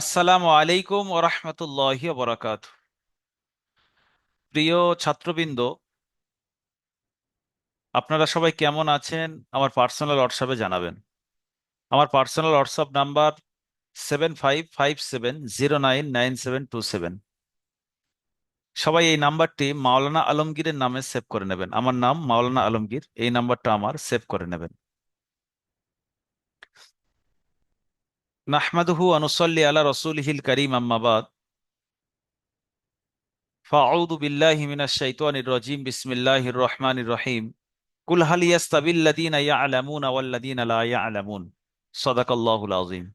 আসসালামু আলাইকুম ও রহমতুল্লাহি বরাকাত। প্রিয় ছাত্রবৃন্দ, আপনারা সবাই কেমন আছেন? আমার পার্সোনাল হোয়াটসঅ্যাপে জানাবেন। আমার personal WhatsApp number seven five five seven zero nine nine seven two seven সবাই এই নাম্বারটি মাওলানা আলমগীরের নামে সেভ করে নেবেন। আমার নাম মাওলানা আলমগীর, এই নাম্বারটা আমার সেভ করে নেবেন। নাহমাদুহু আনুসল্লি আলা রসুলহিল করিম আম্মাবাদ ফাউযু বিল্লাহি মিনাশ শাইতানির রাজিম, বিসমিল্লাহির রহমানির রহিম। কুল হাল ইয়াস্তাবিল্লাযীনা ইয়ালামুনা ওয়াল্লাযীনা লা ইয়ালামুন। সাদাকাল্লাহুল আযীম।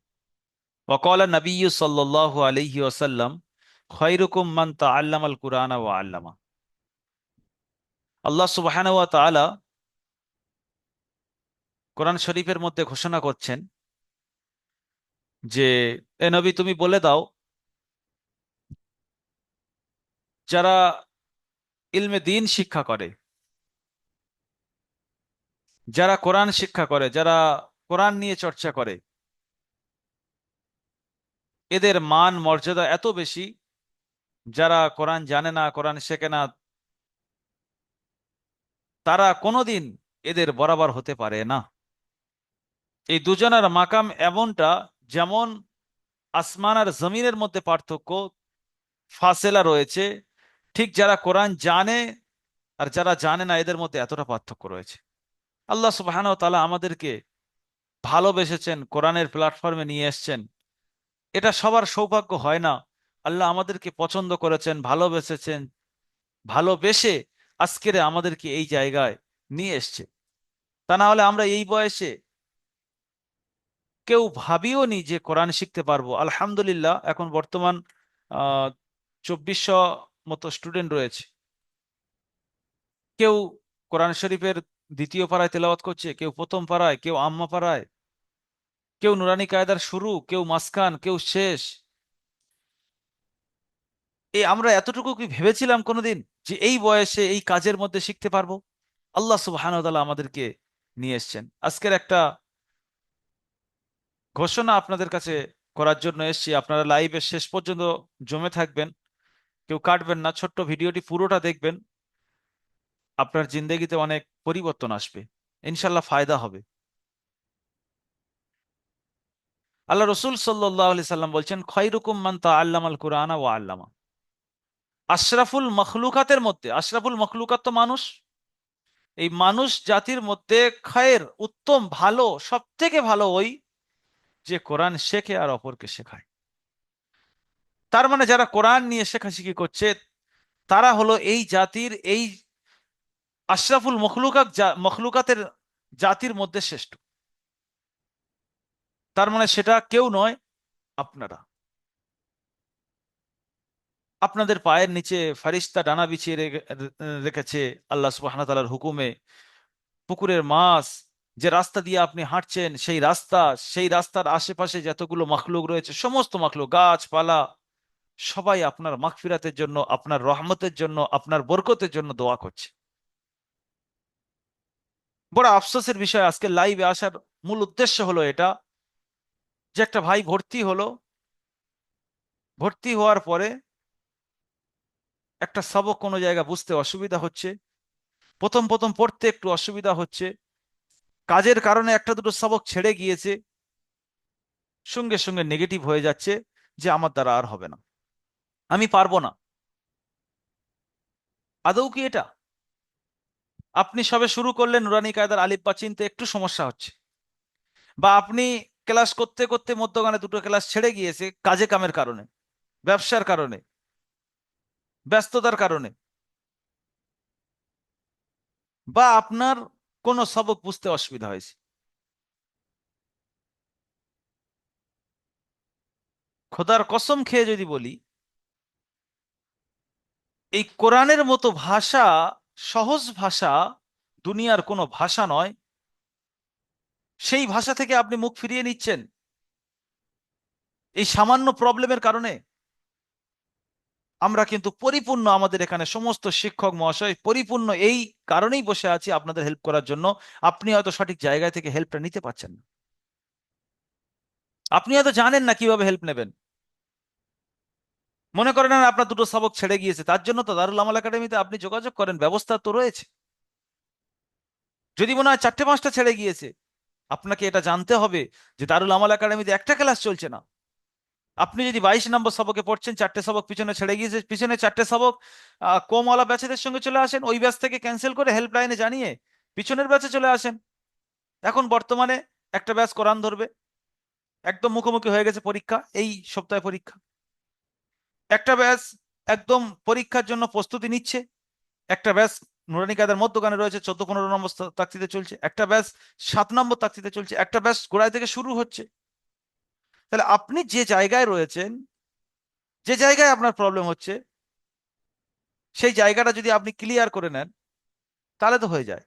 ওয়া ক্বালা নাবিয়্যু সাল্লাল্লাহু আলাইহি ওয়াসাল্লাম, খায়রুকুম মান তাআল্লামাল কুরআনা ওয়া আল্লামা। আল্লাহ সুবহানাহু ওয়া তাআলা কোরআন শরীফের মধ্যে ঘোষণা করছেন যে, এ তুমি বলে দাও, যারা ইলমে দিন শিক্ষা করে, যারা কোরআন শিক্ষা করে, যারা কোরআন নিয়ে চর্চা করে, এদের মান, মর্যাদা এত বেশি, যারা কোরআন জানে না, কোরআন শেখে না, তারা কোনোদিন এদের বরাবর হতে পারে না। এই দুজনের মাকাম এমনটা যেমন আসমান আর জমিনের মধ্যে পার্থক্য, ফাসেলা রয়েছে। ঠিক যারা কোরআন জানে আর যারা জানে না, এদের মধ্যে এতটা পার্থক্য রয়েছে। আল্লাহ সুবাহান তালা আমাদেরকে ভালোবেসেছেন, কোরআনের প্ল্যাটফর্মে নিয়ে এসছেন। এটা সবার সৌভাগ্য হয় না। আল্লাহ আমাদেরকে পছন্দ করেছেন, ভালোবেসেছেন, ভালোবেসে আজকের আমাদেরকে এই জায়গায় নিয়ে এসছে। তা না হলে আমরা এই বয়সে কেউ ভাবিও নি যে কোরআন শিখতে পারব। আলহামদুলিল্লাহ, এখন বর্তমান চব্বিশশো মতো স্টুডেন্ট রয়েছে। কেউ কোরআন শরীফের দ্বিতীয় পাড়ায় তেলাওয়াত করছে, কেউ প্রথম পাড়ায়, কেউ আম্মা পাড়ায়, কেউ নুরানি কায়দার শুরু, কেউ মাঝখান, কেউ শেষ। এই আমরা এতটুকু কি ভেবেছিলাম কোনোদিন যে এই বয়সে, এই কাজের মধ্যে শিখতে পারব? আল্লাহ তাআলা আমাদেরকে নিয়ে এসছেন। আজকের একটা ঘোষণা আপনাদের কাছে করার জন্য এসেছি। আপনারা লাইভের শেষ পর্যন্ত জমে থাকবেন। কেউ কাটবেন না, ছোট্ট ভিডিওটি পুরোটা দেখবেন। আপনার জিন্দগিতে অনেক পরিবর্তন আসবে। ইনশাল্লাহ ফায়দা হবে। আল্লাহ রসুল সাল্লাহ আলি সাল্লাম বলছেন খৈরুকুম মান তা আল্লাম আল কুরআনা ও আল্লামা। আশরাফুল মখলুকাতের মধ্যে, আশরাফুল মখলুকাত তো মানুষ। এই মানুষ জাতির মধ্যে খয়ের, উত্তম, ভালো সব থেকে ভালো ওই যে কোরআন শেখে আর অপরকে শেখায়। তার মানে যারা কোরআন নিয়ে শেখাশেখি করছে, তারা হলো এই জাতির, এই আশরাফুল মখলুকাত মখলুকাতের জাতির মধ্যে শ্রেষ্ঠ। তার মানে সেটা কেউ নয়, আপনারা। আপনাদের পায়ের নিচে ফারিস্তা ডানা বিছিয়ে রেখেছে আল্লাহ সুবাহ হুকুমে। পুকুরের মাছ যে রাস্তা দিয়ে আপনি হাঁটছেন, সেই রাস্তা, সেই রাস্তার আশেপাশে যতগুলো মাখলুক রয়েছে, সমস্ত মখলুক, গাছপালা, সবাই আপনার মাখফিরাতের জন্য, আপনার রহমতের জন্য, আপনার বরকতের জন্য দোয়া করছে। বড় আফসোসের বিষয়, আজকে লাইভে আসার মূল উদ্দেশ্য হলো এটা, যে একটা ভাই ভর্তি হলো, ভর্তি হওয়ার পরে একটা সবক কোনো জায়গা বুঝতে অসুবিধা হচ্ছে, প্রথম প্রথম পড়তে একটু অসুবিধা হচ্ছে কাজের কারণে একটা দুটো সবক ছেড়ে গিয়েছে। সঙ্গে সঙ্গে নেগেটিভ হয়ে যাচ্ছে যে আমার দ্বারা আর হবে না। আমি পারব না। আদৌ কি এটা? আপনি সবে শুরু করলেন নুরানি কায়দার আলিফ বা চিনতে, একটু সমস্যা হচ্ছে। বা আপনি ক্লাস করতে করতে মধ্যগানে দুটো ক্লাস ছেড়ে গিয়েছে কাজে কামের কারণে, ব্যবসার কারণে, ব্যস্ততার কারণে। বা আপনার কোনো সবক বুঝতে অসুবিধা হয়েছে। খোদার কসম খেয়ে যদি বলি, এই কোরআনের মতো ভাষা, সহজ ভাষা, দুনিয়ার কোনো ভাষা নয়। সেই ভাষা থেকে আপনি মুখ ফিরিয়ে নিচ্ছেন। এই সামান্য প্রবলেমের কারণে আমরা কিন্তু পরিপূর্ণ আমাদের এখানে সমস্ত শিক্ষক মহাশয় পরিপূর্ণ এই কারণেই বসে আছি আপনাদের হেল্প করার জন্য। আপনি হয়তো সঠিক জায়গায় থেকে হেল্পটা নিতে পারছেন না। আপনি হয়তো জানেন না কীভাবে হেল্প নেবেন। মনে করেন আপনার দুটো সবক ছেড়ে গিয়েছে, তার জন্য তো দারুল আমাল একাডেমিতে আপনি যোগাযোগ করেন, ব্যবস্থা তো রয়েছে। যদি মনে হয় চারটে পাঁচটা ছেড়ে গিয়েছে, আপনাকে এটা জানতে হবে যে দারুল আমাল একাডেমিতে একটা ক্লাস চলছে না। আপনি যদি বাইশ নম্বর সবকে পড়ছেন, চারটে সবক পিছনে ছেড়ে গিয়েছে, পিছনে চারটে সবক কমওয়ালা ব্যাচেদের সঙ্গে চলে আসেন, ওই ব্যাচ থেকে ক্যান্সেল করে হেল্পলাইনে জানিয়ে পিছনের ব্যাচে চলে আসেন। এখন বর্তমানে একটা ব্যাচ কোরআন ধরবে, একদম মুখোমুখি হয়ে গেছে পরীক্ষা, এই সপ্তাহে পরীক্ষা। একটা ব্যাচ একদম পরীক্ষার জন্য প্রস্তুতি নিচ্ছে, একটা ব্যাচ নুরানি কায়দার মধ্যখানে রয়েছে, চোদ্দ পনেরো নম্বর তাকতিতে চলছে, একটা ব্যাচ সাত নম্বর তাকতিতে চলছে, একটা ব্যাচ গোড়ায় থেকে শুরু হচ্ছে। তাহলে আপনি যে জায়গায় রয়েছেন, যে জায়গায় আপনার প্রবলেম হচ্ছে, সেই জায়গাটা যদি আপনি ক্লিয়ার করে নেন, তাহলে তো হয়ে যায়।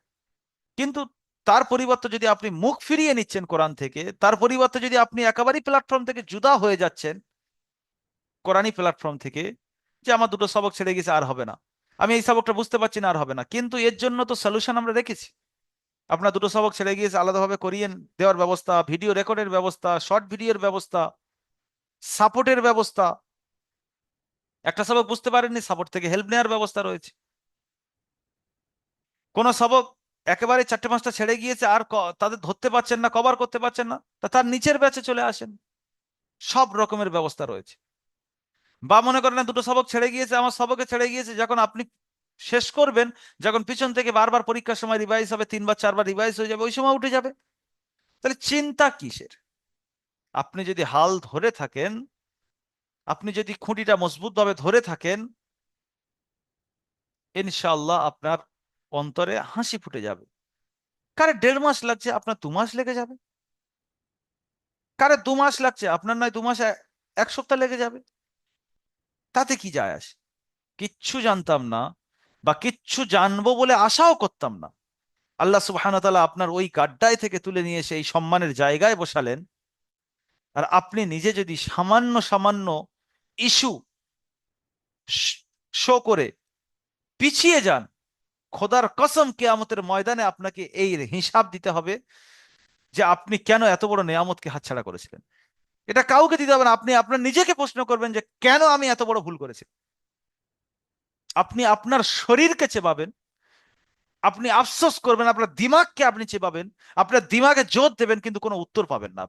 কিন্তু তার পরিবর্তে যদি আপনি মুখ ফিরিয়ে নিচ্ছেন কোরআন থেকে, তার পরিবর্তে যদি আপনি একেবারেই প্ল্যাটফর্ম থেকে জুদা হয়ে যাচ্ছেন, কোরআনই প্ল্যাটফর্ম থেকে, যে আমার দুটো সবক ছেড়ে গেছে, আর হবে না। আমি এই সবকটা বুঝতে পারছি না, আর হবে না। কিন্তু এর জন্য তো সলিউশন আমরা রেখেছি। আপনার দুটো সবক ছেড়ে গিয়েছে আলাদাভাবে করিয়ে দেওয়ার ব্যবস্থা ভিডিও রেকর্ডের ব্যবস্থা শর্ট ভিডিওর ব্যবস্থা সাপোর্টের ব্যবস্থা। একটা সবক বুঝতে পারেননি সাপোর্ট থেকে হেল্প নেওয়ার ব্যবস্থা রয়েছে। কোন সবক একেবারে চারটে পাঁচটা ছেড়ে গিয়েছে, আর তাদের ধরতে পারছেন না কভার করতে পারছেন না, তা তার নিচের ব্যাচে চলে আসেন। সব রকমের ব্যবস্থা রয়েছে। বা মনে করেন দুটো সবক ছেড়ে গিয়েছে, আমার সবকে ছেড়ে গিয়েছে, যখন আপনি শেষ করবেন, যখন পিছন থেকে বারবার পরীক্ষার সময় রিভাইজ হবে, তিনবার, চারবার রিভাইজ হয়ে যাবে, ওই সময় উঠে যাবে। তাহলে চিন্তা কিসের? আপনি যদি হাল ধরে থাকেন, আপনি যদি খুঁটিটা মজবুত ভাবে ধরে থাকেন ইনশাল্লাহ আপনার অন্তরে হাসি ফুটে যাবে। কারে দেড় মাস লাগছে, আপনার দু মাস লেগে যাবে। কারে দু মাস লাগছে, আপনার নয়, দু মাস এক সপ্তাহ লেগে যাবে। তাতে কি যায় আসে? কিচ্ছু জানতাম না বা কিচ্ছু জানব বলে আশাও করতাম না। আল্লাহ সুবহান তাআলা আপনার ওই গাড্ডায় থেকে তুলে নিয়ে এসে এই সম্মানের জায়গায় বসালেন। আর আপনি নিজে যদি সামান্য সামান্য ইস্যু শো করে পিছিয়ে যান, খোদার কসম কেয়ামতের ময়দানে আপনাকে এই হিসাব দিতে হবে যে আপনি কেন এত বড় নেয়ামতকে হাতছাড়া করেছিলেন। এটা কাউকে দিতে হবে না, আপনি আপনার নিজেকে প্রশ্ন করবেন যে কেন আমি এত বড় ভুল করেছি? আপনি আপনার শরীরকে চেপাবেন আপনি আফসোস করবেন, আপনার দিমাগকে আপনি চেপাবেন আপনার দিমাগে জোর দেবেন, কিন্তু কোনো উত্তর পাবেন না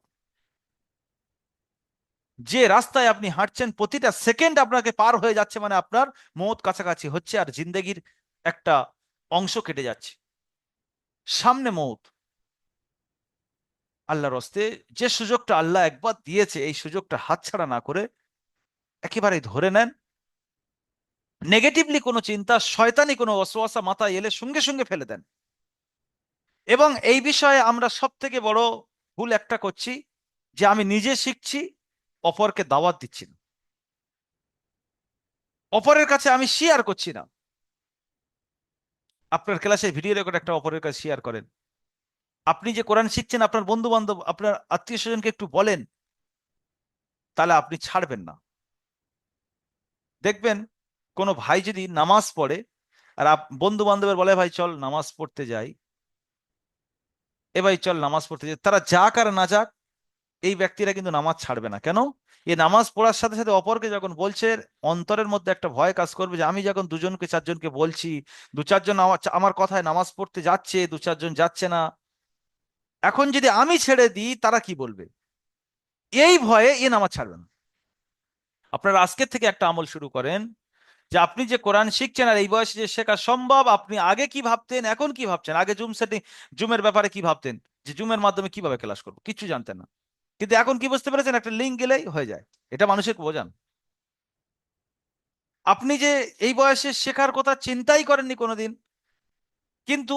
যে রাস্তায় আপনি হাঁটছেন, প্রতিটা সেকেন্ড আপনাকে পার হয়ে যাচ্ছে মানে আপনার মত কাছাকাছি হচ্ছে আর জিন্দেগির একটা অংশ কেটে যাচ্ছে। সামনে মৌত। আল্লাহর হস্তে যে সুযোগটা আল্লাহ একবার দিয়েছে, এই সুযোগটা হাতছাড়া না করে একেবারে ধরে নেন নেগেটিভলি কোনো চিন্তা, শয়তানি কোনো অসোয়াশা মাথায় এলে সঙ্গে সঙ্গে ফেলে দেন। এবং এই বিষয়ে আমরা সব থেকে বড় ভুল একটা করছি, যে আমি নিজে শিখছি, অপরকে দাওয়াত দিচ্ছি না। অপরের কাছে আমি শেয়ার করছি না। আপনার ক্লাসে ভিডিও রেকর্ড একটা অপরের কাছে শেয়ার করেন। আপনি যে কোরআন শিখছেন, আপনার বন্ধু বান্ধব আপনার আত্মীয় স্বজনকে একটু বলেন, তাহলে আপনি ছাড়বেন না। দেখবেন কোনো ভাই যদি নামাজ পড়ে, আর বন্ধু বান্ধবের বলে, ভাই, চল নামাজ পড়তে যাই। এ ভাই, চল নামাজ পড়তে যাই। তারা যাক আর না যাক, এই ব্যক্তিরা কিন্তু নামাজ ছাড়বে না। কেন? এই নামাজ পড়ার সাথে সাথে অপরকে যখন বলছে, অন্তরের মধ্যে একটা ভয় কাজ করবে যে, আমি যখন দুজনকে, চারজনকে বলছি, দু চারজন আমার কথায় নামাজ পড়তে যাচ্ছে, দু চারজন যাচ্ছে না। এখন যদি আমি ছেড়ে দিই, তারা কি বলবে? এই ভয়ে এ নামাজ ছাড়বে না। আপনারা আজকের থেকে একটা আমল শুরু করেন। যে আপনি যে কোরআন শিখছেন আর এই বয়সে যে শেখা সম্ভব, আপনি আগে কি ভাবতেন, এখন কি ভাবছেন? আগে জুম সেটিং জুমের ব্যাপারে কি ভাবতেন? যে জুমের মাধ্যমে কীভাবে ক্লাস করব? কিছু জানতেন না। কিন্তু এখন কি বুঝতে পেরেছেন? একটা লিঙ্ক গেলেই হয়ে যায়। এটা মানুষের বোঝান। আপনি যে এই বয়সে শেখার কথা চিন্তাই করেননি কোনোদিন, কিন্তু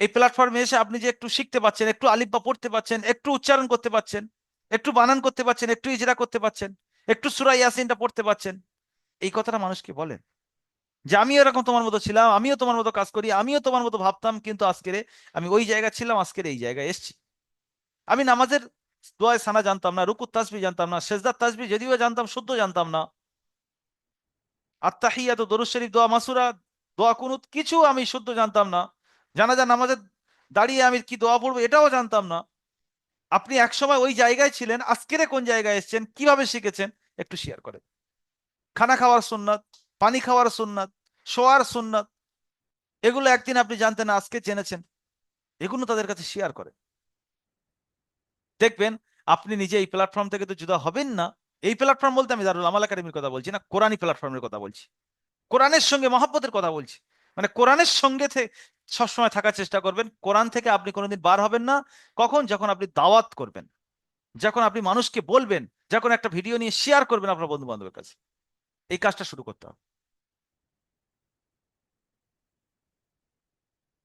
এই প্ল্যাটফর্মে এসে আপনি যে একটু শিখতে পাচ্ছেন, একটু আলিফবা পড়তে পাচ্ছেন, একটু উচ্চারণ করতে পাচ্ছেন, একটু বানান করতে পাচ্ছেন, একটু ইজরা করতে পাচ্ছেন, একটু সুরা ইয়াসিনটা পড়তে পাচ্ছেন এই কথাটা মানুষকে বলেন যে, আমিও এরকম তোমার মতো ছিলাম, আমিও তোমার মতো কাজ করি, আমিও তোমার মতো ভাবতাম, কিন্তু আজকের আমি ওই জায়গায় ছিলাম, আজকের এই জায়গায় এসছি। আমি নামাজের দোয়ায় সানা জানতাম না রুকুত তাসবি জানতাম না, সেজদার তাসবি যদিও জানতাম, শুদ্ধ জানতাম না। আত্মাহিয়াত দরুদ শরীফ দোয়া, মাসুরা, দোয়া কুনুত, কিছু আমি শুদ্ধ জানতাম না। জানা জানাজা নামাজের দাঁড়িয়ে আমি কি দোয়া পড়ব এটাও জানতাম না। আপনি এক সময় ওই জায়গায় ছিলেন, আজকের কোন জায়গায় এসেছেন, কীভাবে শিখেছেন, একটু শেয়ার করেন। খানা খাওয়ার সুন্নাত, পানি খাওয়ার সুন্নাত, শোয়ার সুন্নাত, এগুলো একদিন আপনি জানতেন আজকে জেনেছেন। এগুলো তাদের কাছে শেয়ার করে দেখবেন, আপনি নিজে এই প্ল্যাটফর্ম থেকে তো জুদা হবেন না। এই প্ল্যাটফর্ম বলতে আমি দারুল আমাল একাডেমির কথা বলছি না কোরআনী প্ল্যাটফর্মের কথা বলছি। কোরআনের সঙ্গে মহাব্বতের কথা বলছি। মানে কোরআনের সঙ্গে সবসময় থাকার চেষ্টা করবেন। কোরআন থেকে আপনি কোনোদিন বার হবেন না। কখন? যখন আপনি দাওয়াত করবেন। যখন আপনি মানুষকে বলবেন। যখন একটা ভিডিও নিয়ে শেয়ার করবেন আপনার বন্ধু বান্ধবের কাছে। এই কাজটা শুরু করতে হবে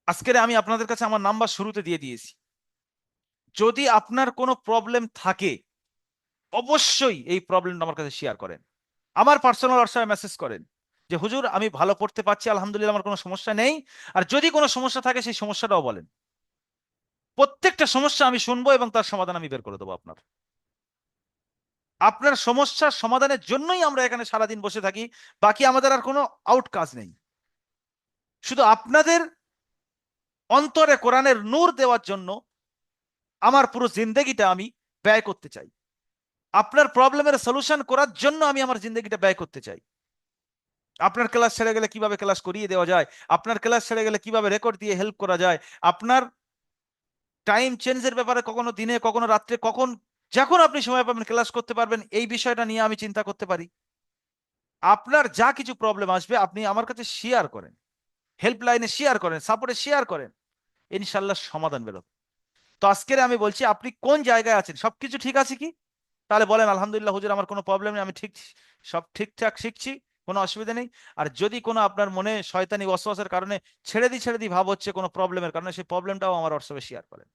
আজকের আমি আপনাদের কাছে আমার নাম্বার শুরুতে দিয়ে দিয়েছি। যদি আপনার কোনো প্রবলেম থাকে, অবশ্যই এই প্রবলেমটা আমার কাছে শেয়ার করেন। আমার পার্সোনাল হোয়াটসঅ্যাপে মেসেজ করেন যে, হুজুর, আমি ভালো পড়তে পারছি, আলহামদুলিল্লাহ, আমার কোনো সমস্যা নেই। আর যদি কোনো সমস্যা থাকে, সেই সমস্যাটাও বলেন। প্রত্যেকটা সমস্যা আমি শুনব এবং তার সমাধান আমি বের করে দেবো আপনার। আপনার সমস্যার সমাধানের জন্যই আমরা এখানে সারাদিন বসে থাকি, বাকি আমাদের আর কোনো আউট কাজ নেই। শুধু আপনাদের অন্তরে কোরআনের নূর দেওয়ার জন্য আমার পুরো জিন্দগিটা আমি ব্যয় করতে চাই। আপনার প্রবলেমের সলিউশন করার জন্য আমি আমার জিন্দগিটা ব্যয় করতে চাই। আপনার ক্লাস ছেড়ে গেলে কীভাবে ক্লাস করিয়ে দেওয়া যায়? আপনার ক্লাস ছেড়ে গেলে কীভাবে রেকর্ড দিয়ে হেল্প করা যায়? আপনার টাইম চেঞ্জের ব্যাপারে কখনো দিনে, কখনো রাত্রে, কখন যখন আপনি সময় পাবেন ক্লাস করতে পারবেন, এই বিষয়টা নিয়ে আমি চিন্তা করতে পারি। আপনার যা কিছু প্রবলেম আসবে, আপনি আমার কাছে শেয়ার করেন। হেল্পলাইনে শেয়ার করেন সাপোর্টে শেয়ার করেন। ইনশাল্লাহ সমাধান বেরোবে। তো আজকের আমি বলছি, আপনি কোন জায়গায় আছেন? সবকিছু ঠিক আছে কি? তাহলে বলেন, আলহামদুলিল্লাহ, হুজুর, আমার কোনো প্রবলেম নেই, আমি ঠিক, সব ঠিকঠাক শিখছি, কোনো অসুবিধা নেই। আর যদি কোনো আপনার মনে শয়তানি ওয়াসওয়াসের কারণে ছেড়ে দিই ছেড়ে দিই ভাব হচ্ছে, কোনো প্রবলেমের কারণে, সেই প্রবলেমটাও আমার হোয়াটসঅ্যাপে শেয়ার করেন।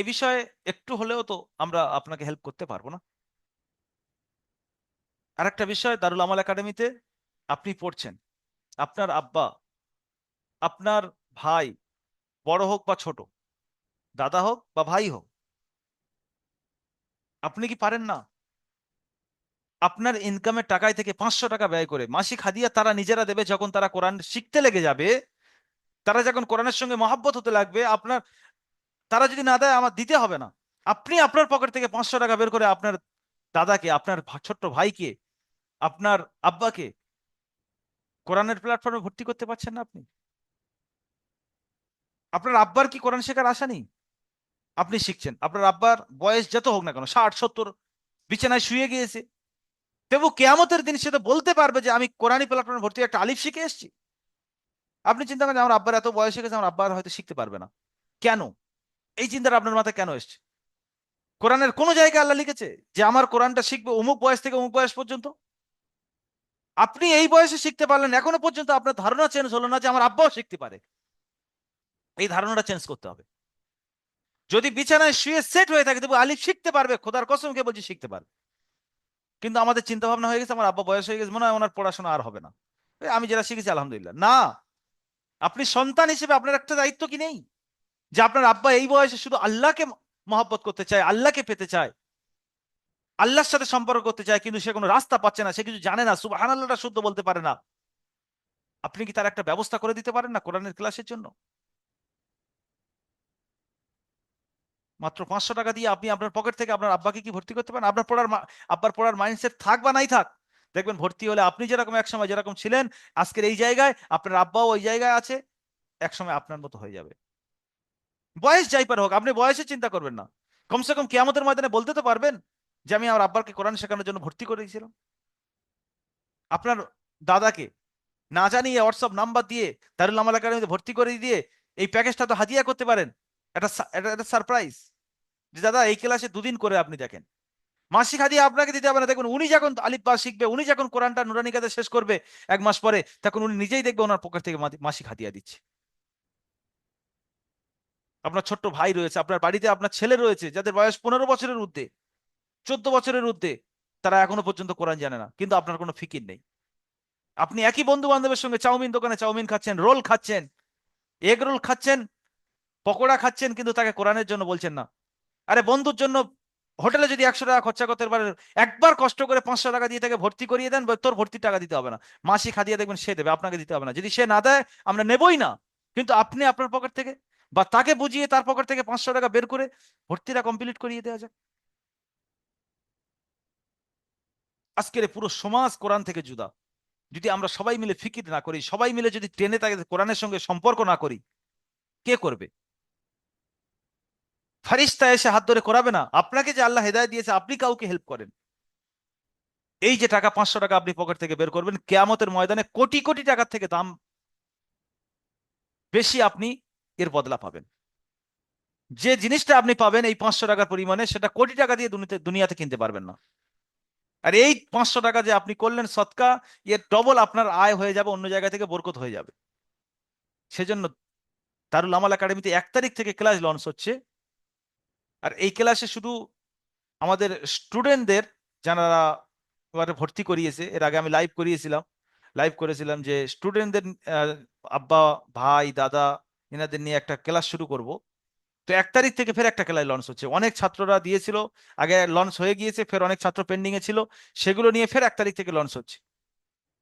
এ বিষয়ে একটু হলেও তো আমরা আপনাকে হেল্প করতে পারব না। আরেকটা বিষয়, দারুল আমাল একাডেমিতে আপনি পড়ছেন। আপনার আব্বা, আপনার ভাই, বড় হোক বা ছোট, দাদা হোক বা ভাই হোক, আপনি কি পারেন না? আপনার ইনকামের টাকায় থেকে পাঁচশো টাকা ব্যয় করে মাসিক হাদিয়া তারা নিজেরা দেবে যখন তারা কোরআন শিখতে লেগে যাবে, তারা যখন কোরআনের সঙ্গে মহাব্বত হতে লাগবে, আপনার তারা যদি না দেয়, আমার দিতে হবে না। আপনি আপনার পকেট থেকে পাঁচশো টাকা বের করে আপনার দাদাকে, আপনার ছোট্ট ভাইকে, আপনার আব্বাকে, কোরআনের প্ল্যাটফর্মে ভর্তি করতে পারছেন না আপনি? আপনার আব্বার কি কোরআন শেখার আশা নেই? আপনি শিখছেন। আপনার আব্বার বয়স যত হোক না কেন, ষাট, সত্তর, বিছানায় শুয়ে গিয়েছে। তবু কেয়ামতের দিন সে তো বলতে পারবে যে, আমি কোরআনি প্ল্যাটফর্মে ভর্তি একটা আলিফ শিখে এসেছি। আপনি চিন্তা করেন, আমার আব্বার এত বয়স হয়ে গেছে, আমার আব্বার হয়তো শিখতে পারবে না। কেন? এই চিন্তাটা আপনার মাথায় কেন এসছে? কোরআনের কোন জায়গায় আল্লাহ লিখেছে যে আমার কোরআনটা শিখবে অমুক বয়স থেকে অমুক বয়স পর্যন্ত? আপনি এই বয়সে শিখতে পারলেন, এখনও পর্যন্ত আপনার ধারণা চেঞ্জ হলো না যে আমার আব্বাও শিখতে পারে। এই ধারণাটা চেঞ্জ করতে হবে। যদি বিছানায় শুয়ে সেট হয়ে থাকে, তবু আলিফ শিখতে পারবে, খোদার কসমকে বলছি শিখতে পারবে। কিন্তু আমাদের চিন্তা ভাবনা হয়ে গেছে, আমার আব্বা বয়স হয়ে গেছে, মনে হয় ওনার পড়াশোনা আর হবে না। আমি যেটা শিখেছি, আলহামদুলিল্লাহ। না, আপনি সন্তান হিসেবে আপনার একটা দায়িত্ব কি নেই? যে আপনার আব্বা এই বয়সে শুধু আল্লাহকে মহব্বত করতে চায়, আল্লাহকে পেতে চায়, আল্লাহর সাথে সম্পর্ক করতে চায়, কিন্তু সে কোনো রাস্তা পাচ্ছে না, সে কিছু জানে না সুবাহান আল্লাহটা শুদ্ধ বলতে পারে না। আপনি কি তার একটা ব্যবস্থা করে দিতে পারেন না কোরআনের ক্লাসের জন্য? মাত্র পাঁচশো টাকা দিয়ে আপনি আপনার পকেট থেকে আপনার আব্বাকে কি ভর্তি করতে পারেন? আপনার পড়ার আব্বার পড়ার মাইন্ডসেট থাক বা নাই থাক, দেখবেন ভর্তি হলে আপনি যেরকম একসময় যেরকম ছিলেন, আজকের এই জায়গায় আপনার আব্বাও ওই জায়গায় আছে, একসময় আপনার মতো হয়ে যাবে। বয়স যাই পার হোক, আপনি বয়সে চিন্তা করবেন না। কমসে কম কেয়ামতের ময়দানে বলতে তো পারবেন যে আমি আমার আব্বাকে কোরআন শেখানোর জন্য ভর্তি করে দিয়েছিলাম আপনার দাদাকে না জানিয়ে হোয়াটসঅ্যাপ নাম্বার দিয়ে দারুল আমাল একাডেমিতে ভর্তি করে দিয়ে এই প্যাকেজটা তো হাদিয়া করতে পারেন। এটা এটা সারপ্রাইজ। যে দাদা, এই ক্লাসে দুদিন করে আপনি দেখেন। মাসিক হাদিয়া আপনাকে দিতে হবে না। দেখুন, উনি যখন আলিফ বা শিখবে, উনি যখন কোরআনটা নুরানি কাজে শেষ করবে, এক মাস পরে, তখন উনি নিজেই দেখবে ওনার পকেট থেকে মাসিক হাদিয়া দিচ্ছে। আপনার ছোট্ট ভাই রয়েছে, আপনার বাড়িতে আপনার ছেলে রয়েছে, যাদের বয়স পনেরো বছরের ঊর্ধ্বে, চোদ্দ বছরের ঊর্ধ্বে, তারা এখনও পর্যন্ত কোরআন জানে না, কিন্তু আপনার কোনো ফিকির নেই। আপনি একই বন্ধু বান্ধবের সঙ্গে চাউমিন দোকানে চাউমিন খাচ্ছেন, রোল খাচ্ছেন, এগ রোল খাচ্ছেন, পকোড়া খাচ্ছেন, কিন্তু তাকে কোরআনের জন্য বলছেন না। আরে বন্ধুর জন্য হোটেলে যদি একশো টাকা খরচা করতে পারেন একবার কষ্ট করে পাঁচশো টাকা দিয়ে তাকে ভর্তি করিয়ে দেন, তোর ভর্তির টাকা দিতে হবে না। মাসিক হাদিয়া দেখবেন সে দেবে, আপনাকে দিতে হবে না। যদি সে না দেয়, আমরা নেবই না। কিন্তু আপনি আপনার পকেট থেকে বা তাকে বুঝিয়ে তার পকেট থেকে পাঁচশো টাকা বের করে ভর্তিটা কমপ্লিট করিয়ে দেওয়া যাক। আজকের পুরো সমাজ কোরআন থেকে জুদা যদি আমরা সবাই মিলে ফিকির না করি, সবাই মিলে যদি ট্রেনে তাকে কোরআনের সঙ্গে সম্পর্ক না করি, কে করবে? ফারিস্তা এসে হাত ধরে করাবে না? আপনাকে যে আল্লাহ হেদায় দিয়েছে, আপনি কাউকে হেল্প করেন। এই যে টাকা পাঁচশো টাকা আপনি পকেট থেকে বের করবেন, কেয়ামতের ময়দানে কোটি কোটি টাকার থেকে দাম বেশি আপনি এর বদলা পাবেন। যে জিনিসটা আপনি পাবেন এই পাঁচশো টাকার পরিমাণে, সেটা কোটি টাকা দিয়ে দুনিয়াতে কিনতে পারবেন না। আর এই পাঁচশো টাকা যে আপনি করলেন সৎকা, এর ডবল আপনার আয় হয়ে যাবে, অন্য জায়গা থেকে বরকত হয়ে যাবে। সেজন্য দারুল আমাল একাডেমিতে এক তারিখ থেকে ক্লাস লঞ্চ হচ্ছে। আর এই ক্লাসে শুধু আমাদের স্টুডেন্টদের, যারা এবারে ভর্তি করিয়েছে, এর আগে আমি লাইভ করিয়েছিলাম। লাইভ করেছিলাম যে স্টুডেন্টদের আব্বা, ভাই, দাদা এনাদের নিয়ে একটা ক্লাস শুরু করব। তো এক তারিখ থেকে ফের একটা ক্লাস লঞ্চ হচ্ছে। অনেক ছাত্ররা দিয়েছিল, আগে লঞ্চ হয়ে গিয়েছে, ফের অনেক ছাত্র পেন্ডিং এ ছিল, সেগুলো নিয়ে ফের এক তারিখ থেকে লঞ্চ হচ্ছে।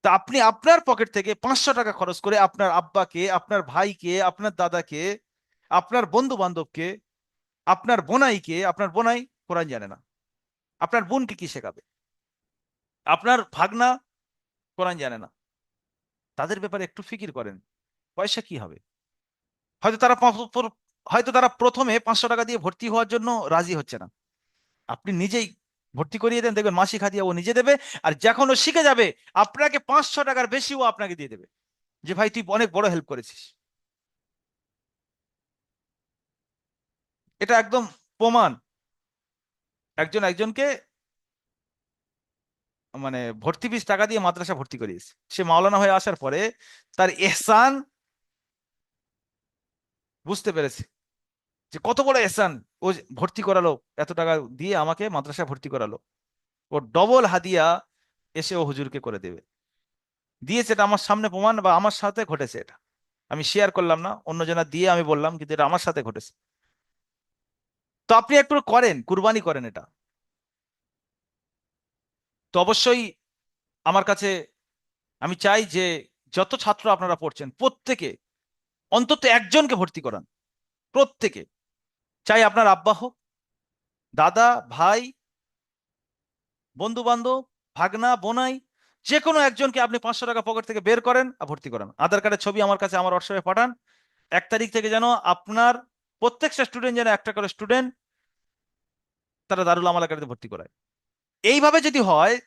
তা আপনি আপনার পকেট থেকে পাঁচশো টাকা খরচ করে আপনার আব্বাকে, আপনার ভাইকে, আপনার দাদাকে, আপনার বন্ধু বান্ধবকে আপনার বোনাইকে, আপনার বোনাই কোরআন জানে না, আপনার বোনকে কি শেখাবে? আপনার ভাগনা কোরআন জানে না। তাদের ব্যাপারে একটু ফিকির করেন, পয়সা কি হবে? হয়তো তারা হয়তো তারা প্রথমে পাঁচশো টাকা দিয়ে ভর্তি হওয়ার জন্য রাজি হচ্ছে না। আপনি নিজেই ভর্তি করিয়ে দেন, দেখবেন মাসিক হাতিয়া ও নিজে দেবে আর যখন ও শিখে যাবে, আপনাকে পাঁচশো টাকার বেশি ও আপনাকে দিয়ে দেবে যে, ভাই, তুই অনেক বড় হেল্প করেছিস। এটা একদম প্রমাণ। একজন একজনকে মানে ভর্তি ফিস টাকা দিয়ে মাদ্রাসা ভর্তি করিয়েছে। সে মাওলানা হয়ে আসার পরে তার এহসান বুঝতে পেরেছে। যে কত বড় এহসান, ও ভর্তি করালো, এত টাকা দিয়ে আমাকে মাদ্রাসায় ভর্তি করালো। ও ডবল হাদিয়া এসে ও হুজুরকে করে দেবে। দিয়েছে এটা আমার সামনে প্রমাণ বা আমার সাথে ঘটেছে এটা। আমি শেয়ার করলাম না অন্য জনা দিয়ে আমি বললাম, কিন্তু এটা আমার সাথে ঘটেছে। তো আপনি একটু করেন, কুরবানি করেন এটা। তো অবশ্যই আমার কাছে, আমি চাই যে যত ছাত্র আপনারা পড়ছেন, প্রত্যেকে অন্তত একজনকে ভর্তি করান। প্রত্যেকে। চাই আপনার আব্বা হোক, দাদা, ভাই বন্ধু বান্ধব ভাগনা, বোনাই যে কোনো একজনকে আপনি পাঁচশো টাকা পকেট থেকে বের করেন আর ভর্তি করান। আধার কার্ডের ছবি আমার কাছে আমার হোয়াটসঅ্যাপে পাঠান। এক তারিখ থেকে যেন আপনার প্রত্যেকটা স্টুডেন্ট যেন একটা করে স্টুডেন্ট তারা দারুল আমাল একাডেমিতে ভর্তি করায়। এইভাবে যদি হয়,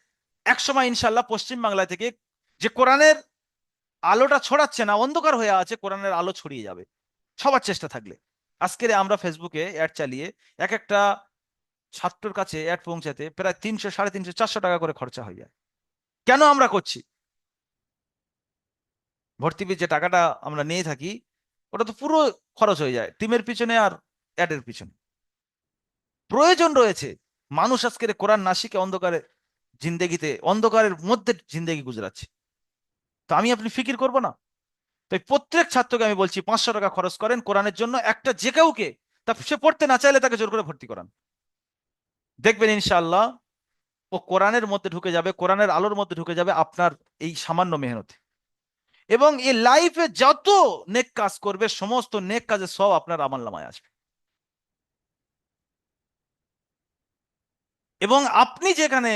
একসময় ইনশাল্লাহ পশ্চিম বাংলা থেকে যে কোরআনের আলোটা ছড়াচ্ছে না, অন্ধকার হয়ে আছে, কোরআনের আলো ছড়িয়ে যাবে। সবার চেষ্টা থাকলে। আজকের আমরা ফেসবুকে অ্যাড চালিয়ে এক একটা ছাত্রর কাছে অ্যাড পৌঁছাতে প্রায় তিনশো, সাড়ে তিনশো, চারশো টাকা করে খরচা হয়ে যায়। কেন আমরা করছি? ভর্তি যে টাকাটা আমরা নিয়ে থাকি, ওটা তো পুরো খরচ হয়ে যায়, টিমের পিছনে আর অ্যাডের পিছনে। প্রয়োজন রয়েছে। মানুষ আজকের কোরআন না শিখে অন্ধকারে জিন্দেগিতে, অন্ধকারের মধ্যে জিন্দেগি গুজরাচ্ছে। তো আমি আপনি ফিকির করব না। তাই প্রত্যেক ছাত্রকে আমি বলছি, পাঁচশো টাকা খরচ করেন কোরআনের জন্য, একটা যে কাউকে, তা সে পড়তে না চাইলে তাকে জোর করে ভর্তি করান। দেখবেন ইনশাআল্লাহ, ও কোরআনের মধ্যে ঢুকে যাবে, কোরআনের আলোর মধ্যে ঢুকে যাবে আপনার এই সামান্য মেহনতে। এবং এই লাইফে যত নেক কাজ করবে, সমস্ত নেক কাজে সব আপনার আমল নামায় আসবে। এবং আপনি যেখানে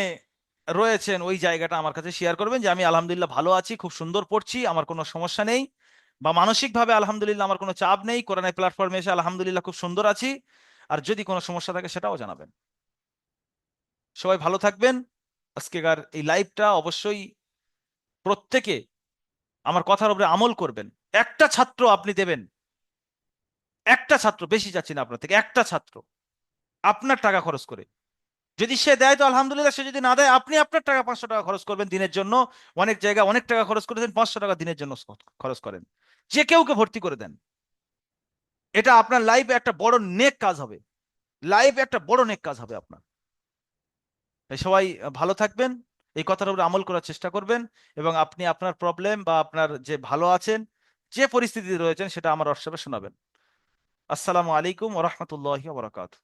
রয়েছেন, ওই জায়গাটা আমার কাছে শেয়ার করবেন যে আমি আলহামদুলিল্লাহ ভালো আছি, খুব সুন্দর পড়ছি, আমার কোনো সমস্যা নেই বা মানসিকভাবে আলহামদুলিল্লাহ আমার কোনো চাপ নেই কোরআনের প্ল্যাটফর্মে এসে আলহামদুলিল্লাহ খুব সুন্দর আছি, আর যদি কোনো সমস্যা থাকে সেটাও জানাবেন। সবাই ভালো থাকবেন। আজকেকার এই লাইভটা অবশ্যই প্রত্যেকে আমার কথার উপরে আমল করবেন। একটা ছাত্র আপনি দেবেন। একটা ছাত্র, বেশি যাচ্ছি না আপনার থেকে, একটা ছাত্র। আপনার টাকা খরচ করে। যদি সে দেয়, তো আলহামদুলিল্লাহ, সে যদি না দেয়, আপনি আপনার টাকা পাঁচশো টাকা খরচ করবেন দিনের জন্য। অনেক জায়গায় অনেক টাকা খরচ করেছেন পাঁচশো টাকা দিনের জন্য খরচ করেন। যে কেউকে ভর্তি করে দেন। এটা আপনার লাইফে একটা বড় নেক কাজ হবে। লাইফে একটা বড় নেক কাজ হবে আপনার। সবাই ভালো থাকবেন, এই কথার উপরে আমল করার চেষ্টা করবেন এবং আপনি আপনার প্রবলেম বা আপনার যে ভালো আছেন, যে পরিস্থিতি রয়েছেন, সেটা আমার হোয়াটসঅ্যাপে শোনাবেন। আসসালামু আলাইকুম ওরহমতুল্লাহ বরাকাতু